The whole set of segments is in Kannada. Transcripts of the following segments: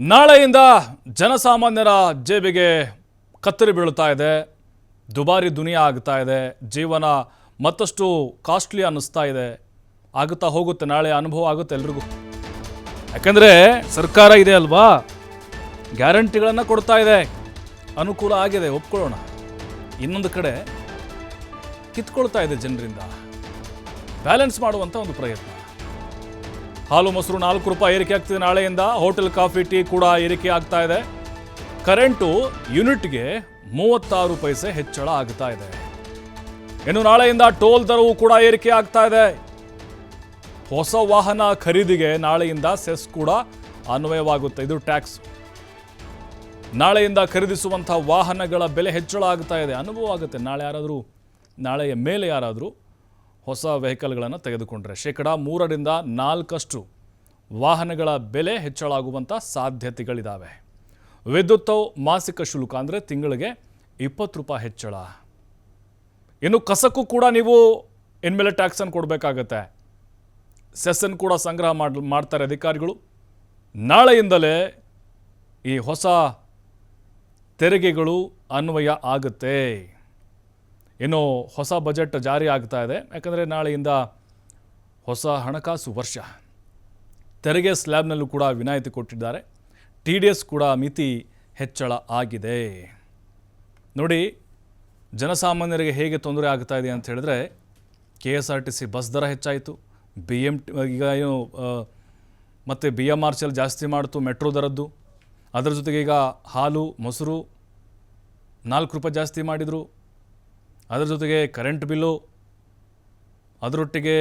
ನಾಳೆಯಿಂದ ಜನಸಾಮಾನ್ಯರ ಜೇಬಿಗೆ ಕತ್ತರಿ ಬೀಳ್ತಾ ಇದೆ. ದುಬಾರಿ ದುನಿಯಾ ಆಗ್ತಾ ಇದೆ. ಜೀವನ ಮತ್ತಷ್ಟು ಕಾಸ್ಟ್ಲಿ ಅನ್ನಿಸ್ತಾ ಇದೆ. ಆಗುತ್ತಾ ಹೋಗುತ್ತೆ, ನಾಳೆ ಅನುಭವ ಆಗುತ್ತೆ ಎಲ್ರಿಗೂ. ಯಾಕಂದರೆ ಸರ್ಕಾರ ಇದೆ ಅಲ್ವಾ? ಗ್ಯಾರಂಟಿಗಳನ್ನು ಕೊಡ್ತಾ ಇದೆ. ಅನುಕೂಲ ಆಗಿದೆ, ಒಪ್ಕೊಳ್ಳೋಣ. ಇನ್ನೊಂದು ಕಡೆ ಕಿತ್ಕೊಳ್ತಾ ಇದೆ ಜನರಿಂದ. ಬ್ಯಾಲೆನ್ಸ್ ಮಾಡುವಂಥ ಒಂದು ಪ್ರಯತ್ನ. ಹಾಲು ಮೊಸರು ನಾಲ್ಕು ರೂಪಾಯಿ ಏರಿಕೆ ಆಗ್ತಿದೆ ನಾಳೆಯಿಂದ. ಹೋಟೆಲ್ ಕಾಫಿ, ಟೀ ಕೂಡ ಏರಿಕೆ ಆಗ್ತಾ ಇದೆ. ಕರೆಂಟು ಯೂನಿಟ್ಗೆ ಮೂವತ್ತಾರು ಪೈಸೆ ಹೆಚ್ಚಳ ಆಗ್ತಾ ಇದೆ. ಇನ್ನು ನಾಳೆಯಿಂದ ಟೋಲ್ ದರವು ಕೂಡ ಏರಿಕೆ ಆಗ್ತಾ ಇದೆ. ಹೊಸ ವಾಹನ ಖರೀದಿಗೆ ನಾಳೆಯಿಂದ ಸೆಸ್ ಕೂಡ ಅನ್ವಯವಾಗುತ್ತೆ. ಇದು ಟ್ಯಾಕ್ಸ್. ನಾಳೆಯಿಂದ ಖರೀದಿಸುವಂಥ ವಾಹನಗಳ ಬೆಲೆ ಹೆಚ್ಚಳ ಆಗ್ತಾ ಇದೆ. ಅನುಭವ ಆಗುತ್ತೆ. ನಾಳೆ ಯಾರಾದರೂ, ನಾಳೆಯ ಮೇಲೆ ಯಾರಾದರೂ ಹೊಸ ವೆಹಿಕಲ್ಗಳನ್ನು ತೆಗೆದುಕೊಂಡರೆ. ಶೇಕಡ ಮೂರರಿಂದ ನಾಲ್ಕಷ್ಟು ವಾಹನಗಳ ಬೆಲೆ ಹೆಚ್ಚಳ ಆಗುವಂಥ ಸಾಧ್ಯತೆಗಳಿದ್ದಾವೆ ವಿದ್ಯುತ್ ಮಾಸಿಕ ಶುಲ್ಕ ಅಂದರೆ ತಿಂಗಳಿಗೆ ಇಪ್ಪತ್ತು ರೂಪಾಯಿ ಹೆಚ್ಚಳ. ಇನ್ನು ಕಸಕ್ಕೂ ಕೂಡ ನೀವು ಇನ್ಮೇಲೆ ಟ್ಯಾಕ್ಸನ್ನು ಕೊಡಬೇಕಾಗತ್ತೆ. ಸೆಸ್ಸನ್ನು ಕೂಡ ಸಂಗ್ರಹ ಮಾಡ್, ಮಾಡ್ತಾರೆ ಅಧಿಕಾರಿಗಳು. ನಾಳೆಯಿಂದಲೇ ಈ ಹೊಸ ತೆರಿಗೆಗಳು ಅನ್ವಯ ಆಗುತ್ತೆ. ಇನ್ನು ಹೊಸ ಬಜೆಟ್ ಜಾರಿ ಆಗ್ತಾ ಇದೆ. ಯಾಕಂದರೆ ನಾಳೆಯಿಂದ ಹೊಸ ಹಣಕಾಸು ವರ್ಷ. ತೆರಿಗೆ ಸ್ಲ್ಯಾಬ್ನಲ್ಲೂ ಕೂಡ ವಿನಾಯಿತಿ ಕೊಟ್ಟಿದ್ದಾರೆ. ಟಿ ಡಿ ಎಸ್ ಕೂಡ ಮಿತಿ ಹೆಚ್ಚಳ ಆಗಿದೆ. ನೋಡಿ, ಜನಸಾಮಾನ್ಯರಿಗೆ ಹೇಗೆ ತೊಂದರೆ ಆಗ್ತಾ ಇದೆ ಅಂತ ಹೇಳಿದ್ರೆ, K S R T C bus ದರ ಹೆಚ್ಚಾಯಿತು. ಬಿ ಎಂ ಟಿ, ಈಗ ಏನು ಮತ್ತು B M R C L ಜಾಸ್ತಿ ಮಾಡ್ತು ಮೆಟ್ರೋ ದರದ್ದು. ಅದರ ಜೊತೆಗೆ ಈಗ ಹಾಲು, ಮೊಸರು ನಾಲ್ಕು ರೂಪಾಯಿ ಜಾಸ್ತಿ ಮಾಡಿದರು. ಅದರ ಜೊತೆಗೆ ಕರೆಂಟ್ ಬಿಲ್ಲು, ಅದರೊಟ್ಟಿಗೆ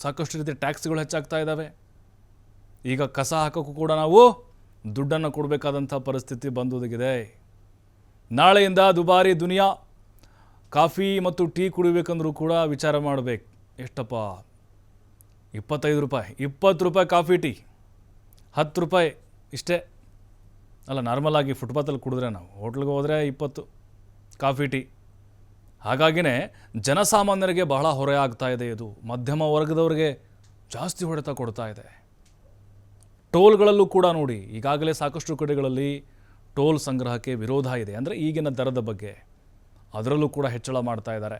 ಸಾಕಷ್ಟು ರೀತಿಯ ಟ್ಯಾಕ್ಸ್ಗಳು ಹೆಚ್ಚಾಗ್ತಾ ಇದ್ದಾವೆ ಈಗ ಕಸ ಹಾಕೋಕ್ಕೂ ಕೂಡ ನಾವು ದುಡ್ಡನ್ನು ಕೊಡಬೇಕಾದಂಥ ಪರಿಸ್ಥಿತಿ ಬಂದೊದಗಿದೆ. ನಾಳೆಯಿಂದ ದುಬಾರಿ ದುನಿಯಾ, ಕಾಫಿ ಮತ್ತು ಟೀ ಕುಡಿಬೇಕಂದ್ರೂ ಕೂಡ ವಿಚಾರ ಮಾಡಬೇಕು. ಎಷ್ಟಪ್ಪ? ಇಪ್ಪತ್ತೈದು ರೂಪಾಯಿ. ಇಪ್ಪತ್ತು ರೂಪಾಯಿ ಕಾಫಿ, ಟೀ. ಹತ್ತು ರೂಪಾಯಿ ಇಷ್ಟೇ. ಅಲ್ಲ ನಾರ್ಮಲ್ ಆಗಿ ಫುಟ್ಪಾತಲ್ಲಿ ಕುಡಿದ್ರೆ ನಾವು ಹೋಟ್ಲಿಗೆ ಹೋದರೆ ಇಪ್ಪತ್ತು, ಕಾಫಿ, ಟೀ. ಹಾಗಾಗಿನೇ ಜನಸಾಮಾನ್ಯರಿಗೆ ಬಹಳ ಹೊರೆ ಆಗ್ತಾ ಇದೆ ಇದು. ಮಧ್ಯಮ ವರ್ಗದವರಿಗೆ ಜಾಸ್ತಿ ಹೊಡೆತ ಕೊಡ್ತಾ ಇದೆ. ಟೋಲ್ಗಳಲ್ಲೂ ಕೂಡ ನೋಡಿ, ಈಗಾಗಲೇ ಸಾಕಷ್ಟು ಕಡೆಗಳಲ್ಲಿ ಟೋಲ್ ಸಂಗ್ರಹಕ್ಕೆ ವಿರೋಧ ಇದೆ. ಅಂದರೆ ಈಗಿನ ದರದ ಬಗ್ಗೆ ಅದರಲ್ಲೂ ಕೂಡ ಹೆಚ್ಚಳ ಮಾಡ್ತಾ ಇದ್ದಾರೆ.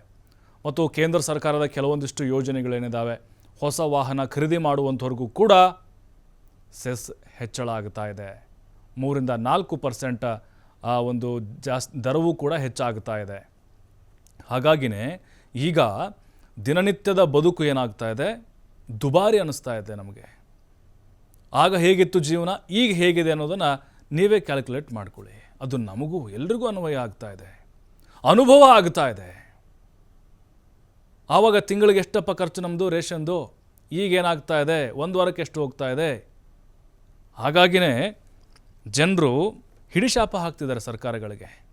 ಮತ್ತು ಕೇಂದ್ರ ಸರ್ಕಾರದ ಕೆಲವೊಂದಿಷ್ಟು ಯೋಜನೆಗಳೇನಿದ್ದಾವೆ ಹೊಸ ವಾಹನ ಖರೀದಿ ಮಾಡುವಂಥವ್ರಿಗೂ ಕೂಡ ಸೆಸ್ ಹೆಚ್ಚಳ ಆಗ್ತಾ ಇದೆ. ಮೂರಿಂದ ನಾಲ್ಕು ಪರ್ಸೆಂಟ್ ಆ ಒಂದು ಜಾಸ್ತಿ ದರವೂ ಕೂಡ ಹೆಚ್ಚಾಗ್ತಾ ಇದೆ. ಹಾಗಾಗಿನೇ ಈಗ ದಿನನಿತ್ಯದ ಬದುಕು ಏನಾಗ್ತಾ ಇದೆ? ದುಬಾರಿ ಅನ್ನಿಸ್ತಾ ಇದೆ ನಮಗೆ. ಆಗ ಹೇಗಿತ್ತು ಜೀವನ? ಈಗ ಹೇಗಿದೆ ಅನ್ನೋದನ್ನು ನೀವೇ ಕ್ಯಾಲ್ಕುಲೇಟ್ ಮಾಡ್ಕೊಳ್ಳಿ. ಅದು ನಮಗೂ ಎಲ್ರಿಗೂ ಅನ್ವಯ ಆಗ್ತಾ ಇದೆ. ಅನುಭವ ಆಗ್ತಾ ಇದೆ. ಆವಾಗ ತಿಂಗಳಿಗೆ ಎಷ್ಟಪ್ಪ ಖರ್ಚು ನಮ್ಮದು ರೇಷನ್ದು? ಈಗೇನಾಗ್ತಾ ಇದೆ? ಒಂದು ವಾರಕ್ಕೆ ಎಷ್ಟು ಹೋಗ್ತಾ ಇದೆ? ಹಾಗಾಗಿನೇ ಜನರು ಹಿಡಿಶಾಪ ಹಾಕ್ತಿದ್ದಾರೆ ಸರ್ಕಾರಗಳಿಗೆ.